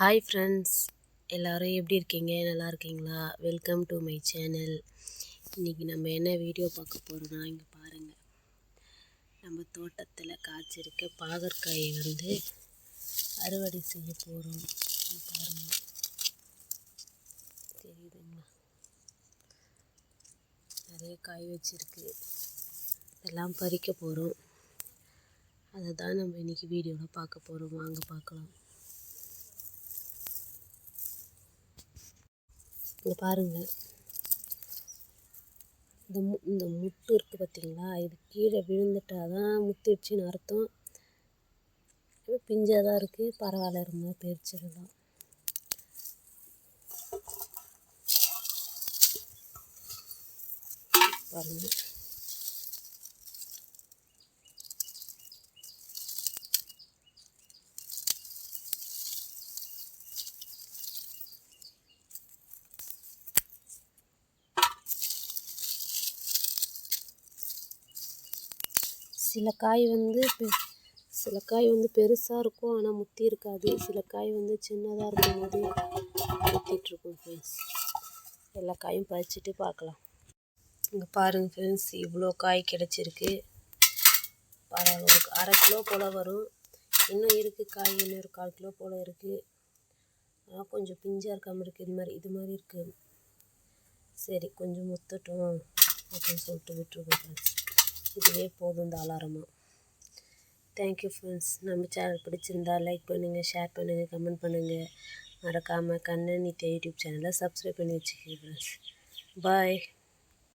Hi friends எல்லோரும் எப்படி இருக்கீங்க? நல்லா இருக்கீங்களா? வெல்கம் டு மை சேனல் இன்றைக்கி நம்ம என்ன வீடியோ பார்க்க போகிறோன்னா இங்கே பாருங்கள் நம்ம தோட்டத்தில் காய்ச்சிருக்க பாகற்காயை வந்து அறுவடை செய்ய போகிறோம் பாருங்கள் தெரியுதுங்களா? நிறைய காய் வச்சுருக்கு. இதெல்லாம் பறிக்க போகிறோம் அதை தான் நம்ம இன்றைக்கி வீடியோவில் பார்க்க போகிறோம் வாங்க பார்க்கலாம். இங்கே பாருங்கள் இந்த மு இந்த முட்டு இருக்குது பார்த்தீங்களா இது கீழே விழுந்துட்டால் தான் முத்திடுச்சின்னு அர்த்தம். பிஞ்சாக தான் இருக்குது பரவாயில்ல இருந்தால் பறிச்சிடலாம் பாருங்கள் சில காய் வந்து சில காய் வந்து பெருசாக இருக்கும் ஆனால் முத்தி இருக்காது. சில காய் வந்து சின்னதாக இருக்கும் போது முத்திட்டுருக்கும் ஃப்ரெண்ட்ஸ் எல்லா காயும் பறிச்சுட்டு பார்க்கலாம் இங்கே பாருங்கள் ஃப்ரெண்ட்ஸ் இவ்வளோ காய் கிடச்சிருக்கு. பரவாயில்ல ஒரு அரை கிலோ போல் வரும். இன்னும் இருக்குது காய் இன்னும் ஒரு கால் கிலோ போல் இருக்குது ஆனால் கொஞ்சம் பிஞ்சாக இருக்காமல் இருக்குது இது மாதிரி இது மாதிரி இருக்குது சரி கொஞ்சம் முத்தட்டும் அப்படின்னு சொல்லிட்டு விட்டுருக்கோம் ஃப்ரெண்ட்ஸ் இதுவே போதும் இந்த அலாரமாக தேங்க்யூ ஃப்ரெண்ட்ஸ் நம்ம சேனல் பிடிச்சிருந்தா லைக் பண்ணுங்கள் ஷேர் பண்ணுங்கள் கமெண்ட் பண்ணுங்கள் மறக்காமல் கண்ணன் நித்யா யூடியூப் சேனலை சப்ஸ்கிரைப் பண்ணி வச்சுக்கோங்க ஃப்ரெண்ட்ஸ் பாய்